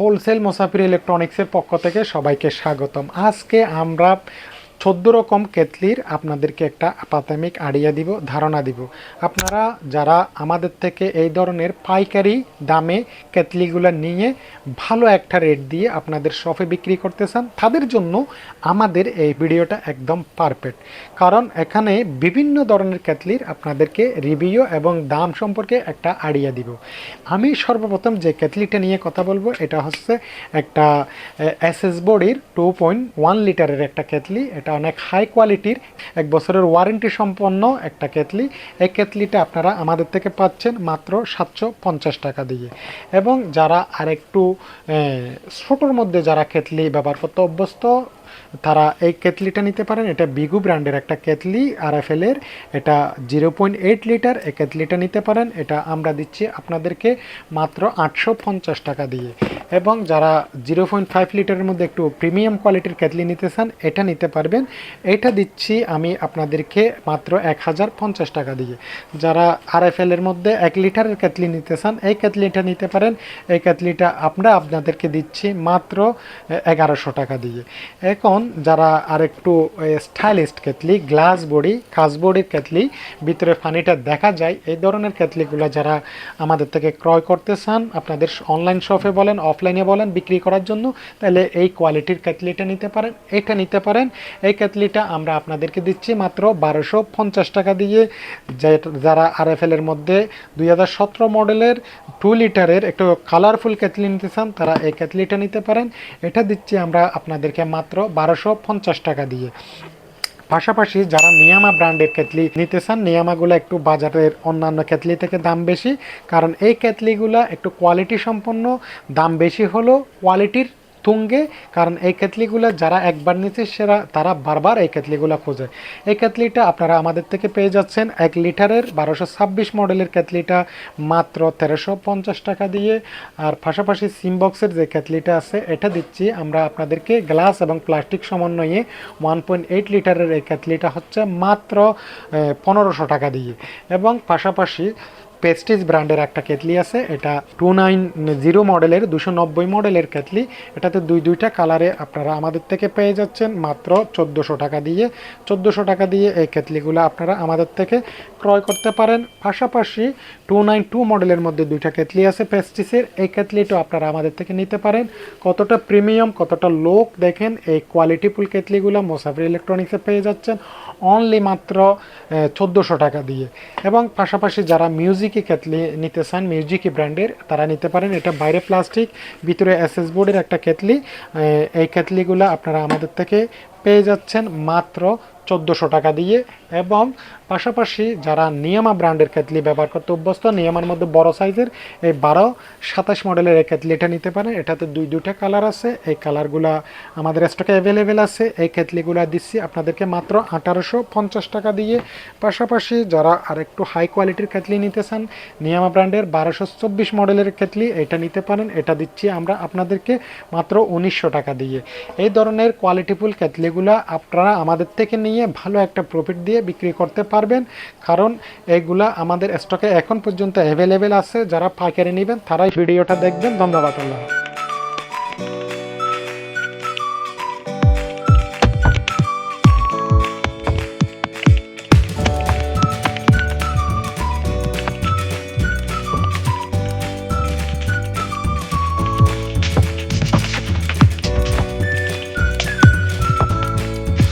Wholesale মোসাফির ইলেকট্রনিক্সের পক্ষ থেকে সবাইকে স্বাগতম। আজকে আমরা চোদ্দ রকম কেতলির আপনাদেরকে একটা প্রাথমিক আইডিয়া দিব, ধারণা দিব। আপনারা যারা আমাদের থেকে এই ধরনের পাইকারি দামে কেতলিগুলো নিয়ে ভালো একটা রেট দিয়ে আপনাদের শপে বিক্রি করতে চান তাদের জন্য আমাদের এই ভিডিওটা একদম পারফেক্ট কারণ এখানে বিভিন্ন ধরনের কেতলির আপনাদেরকে রিভিউ এবং দাম সম্পর্কে একটা আইডিয়া দিব। আমি সর্বপ্রথম যে কেতলিটা নিয়ে কথা বলব, এটা হচ্ছে একটা এস এস বডির টু পয়েন্ট ওয়ান লিটারের একটা কেতলি, এটা অনেক হাই কোয়ালিটির এক বছরের ওয়ারেন্টি সম্পন্ন একটা কেতলি এই কেতলিটা আপনারা আমাদের থেকে পাচ্ছেন মাত্র সাতশো পঞ্চাশ টাকা দিয়ে। এবং যারা আরেকটু ছোটোর মধ্যে যারা কেতলি ব্যবহার করতে অভ্যস্ত তারা এই কেতলিটা নিতে পারেন। এটা বিগু ব্র্যান্ডের একটা কেতলি আর এফ এর এটা জিরো পয়েন্ট এইট লিটার এই কেতলিটা নিতে পারেন। এটা আমরা দিচ্ছি আপনাদেরকে মাত্র আটশো পঞ্চাশ টাকা দিয়ে। এবং যারা জিরো পয়েন্ট ফাইভ লিটারের মধ্যে একটু প্রিমিয়াম কোয়ালিটির কেতলি নিতে চান, এটা নিতে পারবেন। এটা দিচ্ছি আমি আপনাদেরকে মাত্র এক হাজার পঞ্চাশ টাকা দিয়ে। যারা আর এফ এর মধ্যে এক লিটারের কেতলি নিতে চান, এই কেতলিটা নিতে পারেন। এই কেতলিটা আমরা আপনাদেরকে দিচ্ছি মাত্র এগারোশো টাকা দিয়ে। এখন যারা আরেকটু স্টাইলিস্ট কেতলি গ্লাস বডি কাঁচবডির কেতলি, ভিতরে পানিটা দেখা যায়, এই ধরনের কেতলিগুলো যারা আমাদের থেকে ক্রয় করতে চান, আপনাদের অনলাইন শপে বলেন অফলাইনে বলেন, বিক্রি করার জন্য, তাহলে এই কোয়ালিটির কেতলিটা নিতে পারেন, এটা নিতে পারেন। এই কেতলিটা আমরা আপনাদেরকে দিচ্ছি মাত্র বারোশো পঞ্চাশ টাকা দিয়ে যারা আর এফ এর মধ্যে দুই হাজার সতেরো মডেলের টু লিটারের একটু কালারফুল কেতলি নিতে চান, তারা এই কেতলিটা নিতে পারেন। এটা দিচ্ছি আমরা আপনাদেরকে মাত্র বারোশো পঞ্চাশ টাকা দিয়ে। পাশাপাশি যারা নিয়ামা ব্র্যান্ডের কেতলি নিতে চান, নিয়ামাগুলো একটু বাজারের অন্যান্য কেতলি থেকে দাম বেশি। কারণ এই কেতলিগুলো একটু কোয়ালিটি সম্পন্ন, দাম বেশি হলো কোয়ালিটির তুঙ্গে, কারণ এই কেতলিগুলো যারা একবার নিচ্ছে সেরা, তারা বারবার এই কেতলিগুলো খোঁজে। এই কেতলিটা আপনারা আমাদের থেকে পেয়ে যাচ্ছেন এক লিটারের বারোশো ছাব্বিশ মডেলের কেতলিটা, মাত্র তেরোশো পঞ্চাশ টাকা দিয়ে। আর পাশাপাশি সিমবক্সের যে কেতলিটা আছে, এটা দিচ্ছি আমরা আপনাদেরকে গ্লাস এবং প্লাস্টিক সমন্বয়ে। ওয়ান পয়েন্ট এইট লিটারের এই কেতলিটা হচ্ছে মাত্র পনেরোশো টাকা দিয়ে। এবং পাশাপাশি পেস্টিজ ব্র্যান্ডের একটা কেতলি আছে, এটা টু নাইন জিরো মডেলের দুশো নব্বই মডেলের কেতলি এটাতে দুই দুইটা কালারে আপনারা আমাদের থেকে পেয়ে যাচ্ছেন, মাত্র চোদ্দোশো টাকা দিয়ে। চোদ্দোশো টাকা দিয়ে এই কেতলিগুলো আপনারা আমাদের থেকে ক্রয় করতে পারেন। পাশাপাশি টু নাইন টু মডেলের মধ্যে দুইটা কেতলি আছে পেস্টিসের এই কেতলিটাও আপনারা আমাদের থেকে নিতে পারেন। কতটা প্রিমিয়াম কতটা লোক, দেখেন এই কোয়ালিটিফুল কেতলিগুলো মোসাফির ইলেকট্রনিক্সে পেয়ে যাচ্ছেন। অনলি মাত্র চোদ্দোশো টাকা দিয়ে। এবং পাশাপাশি যারা মিউজিকি কেতলি নিতে চান? মিউজিকি ব্র্যান্ডের? তারা নিতে পারেন। এটা বাইরে প্লাস্টিক, ভিতরে এসএস বোর্ডের একটা কেতলি এই কেতলিগুলো আপনারা আমাদের থেকে পেয়ে যাচ্ছেন মাত্র চোদ্দোশো টাকা দিয়ে এবং পাশাপাশি যারা নিয়ামা ব্র্যান্ডের কেতলি ব্যবহার করতে অভ্যস্ত, নিয়ামার মধ্যে বড় সাইজের এই বারো সাতাশ মডেলের এই কেতলিটা নিতে পারেন। এটাতে দুই, দুইটা কালার আছে। এই কালারগুলা আমাদের স্টকে অ্যাভেলেবেল আছে। এই কেতলিগুলা দিচ্ছি আপনাদেরকে মাত্র আঠারোশো পঞ্চাশ টাকা দিয়ে। পাশাপাশি যারা আরেকটু হাই কোয়ালিটির কেতলি নিতে চান, নিয়ামা ব্র্যান্ডের বারোশো চব্বিশ মডেলের কেতলি এটা নিতে পারেন। এটা দিচ্ছি আমরা আপনাদেরকে মাত্র উনিশশো টাকা দিয়ে। এই ধরনের কোয়ালিটিফুল কেতলিগুলা আপনারা আমাদের থেকে নিয়ে ভালো একটা প্রফিট দিয়ে বিক্রি করতে পারবেন। কারণ এইগুলা আমাদের স্টকে এখন পর্যন্ত অ্যাভেলেবেল আছে। যারা পাইকারি নেবেন, তারাই ভিডিওটা দেখবেন। ধন্যবাদ আল্লাহ।